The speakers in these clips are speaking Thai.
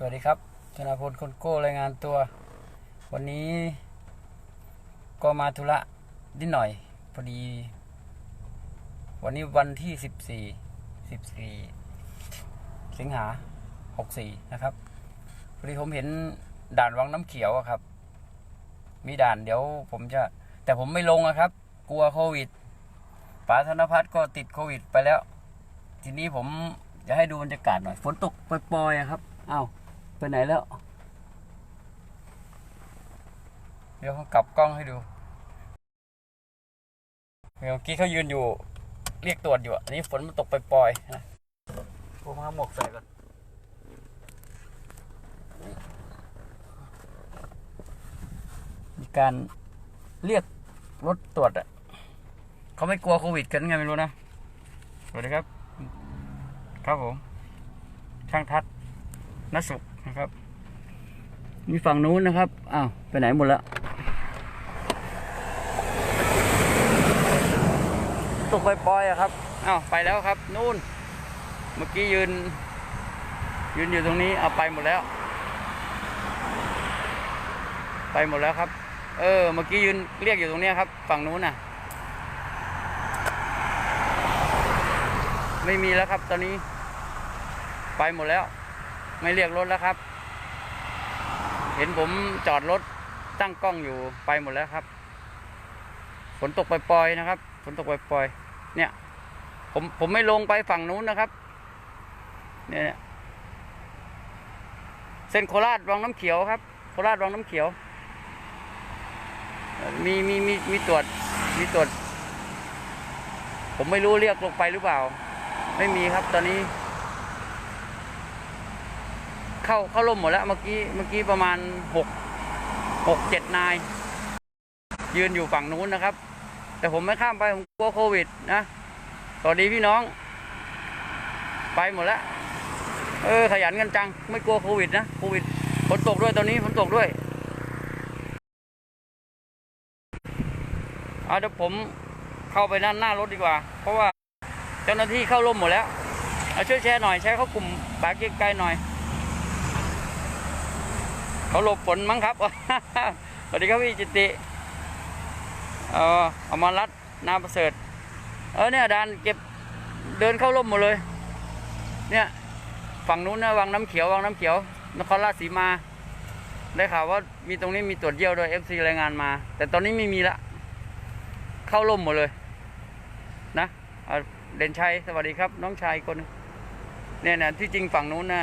สวัสดีครับธนาพลคนโก้รายงานตัว วันนี้ก็มาธุระนิดหน่อย พอดี วันนี้วันที่สิบสี่สิบสี่สิงหาหกสี่นะครับ พอดีผมเห็นด่านวังน้ำเขียวอะครับ มีด่านเดี๋ยวผมจะ แต่ผมไม่ลงอะครับ กลัวโควิดป๋าธนพัฒน์ก็ติดโควิดไปแล้ว ทีนี้ผมจะให้ดูบรรยากาศหน่อย ฝนตกปล่อยๆอะครับ อ้าว ไปไหนแล้ว เดี๋ยวเขากลับกล้องให้ดูเมื่อกี้เขายืนอยู่ เรียกตรวจอยู่อะอันนี้ฝนมันตกปล่อยๆนะผมเอาหมวกใส่ก่อนมีการเรียกรถตรวจอะเขาไม่กลัวโควิดกันไงไม่รู้นะสวัสดีครับ ครับผม ช่างทัศน์นสุข นะครับมีฝั่งนู้นนะครับอ้าวไปไหนหมดแล้วตกปล่อยๆอะครับอ้าวไปแล้วครับนู่น เมื่อกี้ยืน ยืนอยู่ตรงนี้เอาไปหมดแล้ว ไปหมดแล้วครับ เออ เมื่อกี้ยืนเรียกอยู่ตรงเนี้ยครับ ฝั่งนู้นน่ะ ไม่มีแล้วครับตอนนี้ ไปหมดแล้ว ไม่เรียกรถแล้วครับ เห็นผมจอดรถตั้งกล้องอยู่ไปหมดแล้วครับ ฝนตกปล่อยๆนะครับ ฝนตกปล่อยๆเนี่ย ผมผมไม่ลงไปฝั่งนู้นนะครับ เนี่ยเส้นโคราชวังน้ำเขียวครับ โคราชวังน้ำเขียว มีมีมีมีตรวจมีตรวจ ผมไม่รู้เรียกลงไปหรือเปล่า ไม่มีครับตอนนี้ เข้าเข้าร่มหมดแล้วเมื่อกี้เมื่อกี้ประมาณหกหกเจ็ดนาย ยืนอยู่ฝั่งนู้นนะครับ แต่ผมไม่ข้ามไป ผมกลัวโควิดนะสวัสดีพี่น้อง ไปหมดแล้ว เออ ขยันกันจัง ไม่กลัวโควิดนะโควิดฝนตกด้วยตอนนี้ฝนตกด้วยเอาเดี๋ยวผมเข้าไปด้านหน้ารถดีกว่า เพราะว่าเจ้าหน้าที่เข้าร่มหมดแล้วเอาช่วยแชร์หน่อยแชร์เข้ากลุ่มบาเกไกลหน่อย เขาหลบฝนมั้งครับ สวัสดีครับพี่จิตติเอออมารัดนาประเสริฐ เออเนี่ยดานเก็บเดินเข้าร่มหมดเลย เนี่ยฝั่งนู้นนะวังน้ำเขียววังน้ำเขียวนครราชสีมา ได้ข่าวว่ามีตรงนี้มีตรวจเยี่ยวด้วยเอฟซีรายงานมา แต่ตอนนี้ไม่มีละ เข้าร่มหมดเลย นะเอเด่นชัยสวัสดีครับ น้องชายคนหนึ่งเนี่ยนะที่จริงฝั่งนู้นนะ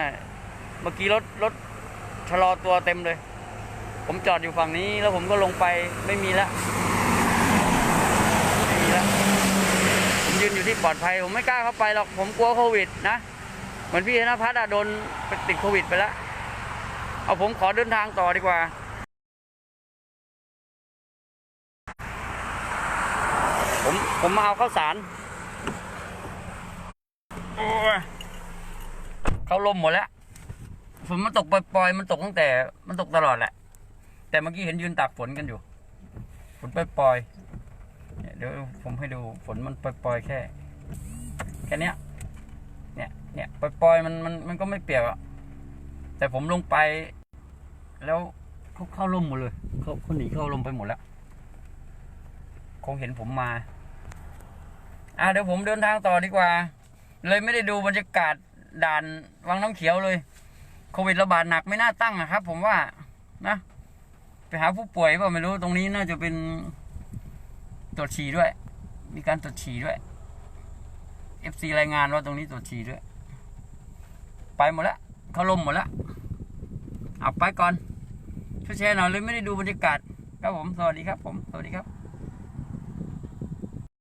เมื่อกี้รถรถ ชะลอตัวเต็มเลย ผมจอดอยู่ฝั่งนี้แล้วผมก็ลงไปไม่มีแล้วไม่มีแล้วผมยืนอยู่ที่ปลอดภัย ผมไม่กล้าเข้าไปหรอกผมกลัวโควิด นะเหมือนพี่ธนพัฒน์อะโดนติดโควิดไปแล้วเอาผมขอเดินทางต่อดีกว่าผมผมมาเอาข้าวสารโอ้ยเขาลมหมดแล้ว ฝนมันตกปล่อยๆมันตกตั้งแต่ มันตกตลอดแหละ แต่เมื่อกี้เห็นยืนตากฝนกันอยู่ ฝนปล่อยๆเนี่ยเดี๋ยวผมให้ดูฝนมันปล่อยๆแค่แค่เนี้ย เนี่ย เนี่ยปล่อยๆมันมันมันก็ไม่เปียกอะแต่ผมลงไป แล้วเขาเข้าร่มหมดเลยเขาเขาหนีเข้าร่มไปหมดแล้วคงเห็นผมมา อะเดี๋ยวผมเดินทางต่อดีกว่า เลยไม่ได้ดูบรรยากาศด่านวังน้ำเขียวเลย โควิดระบาดหนักไม่น่าตั้งอะครับ ผมว่านะไปหาผู้ป่วยเปล่าไม่รู้ตรงนี้น่าจะเป็นตรวจฉี่ด้วย มีการตรวจฉี่ด้วย FC รายงานว่าตรงนี้ตรวจฉี่ด้วย ไปหมดแล้วเขาลมหมดแล้วเอาไปก่อนช่วยแชร์หน่อยเลยไม่ได้ดูบรรยากาศครับผม สวัสดีครับผม สวัสดีครับ